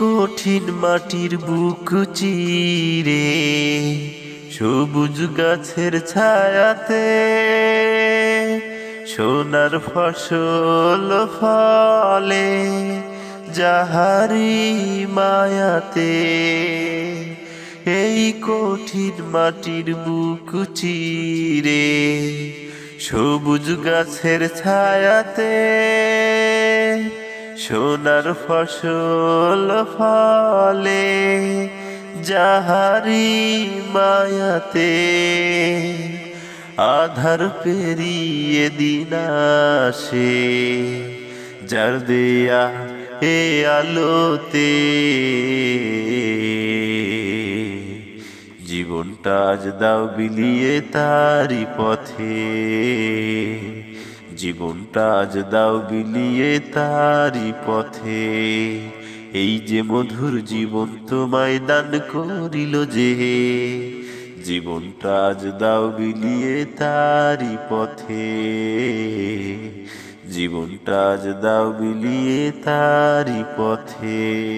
কঠিন মাটির বুক চিরে, সবুজ গাছের ছায়াতে সোনার ফসল ফলে যাহারি মায়াতে। এই কঠিন মাটির বুক চিরে, সবুজ গাছের ছায়াতে সোনার ফসল ফলে, যাহারি মায়াতে আধার পেরিয়ে দিন আসে, যার দেয়া এ আলোতে। জীবনটা আজ দাও বিলিয়ে তারি পথে। জীবনটা আজ দাও বিলিয়ে তারি পথে। এই যে মধুর জীবন তোমায় দান করিল যে, জীবনটা আজ দাও বিলিয়ে তারি পথে। জীবনটা আজ দাও বিলিয়ে তারি পথে।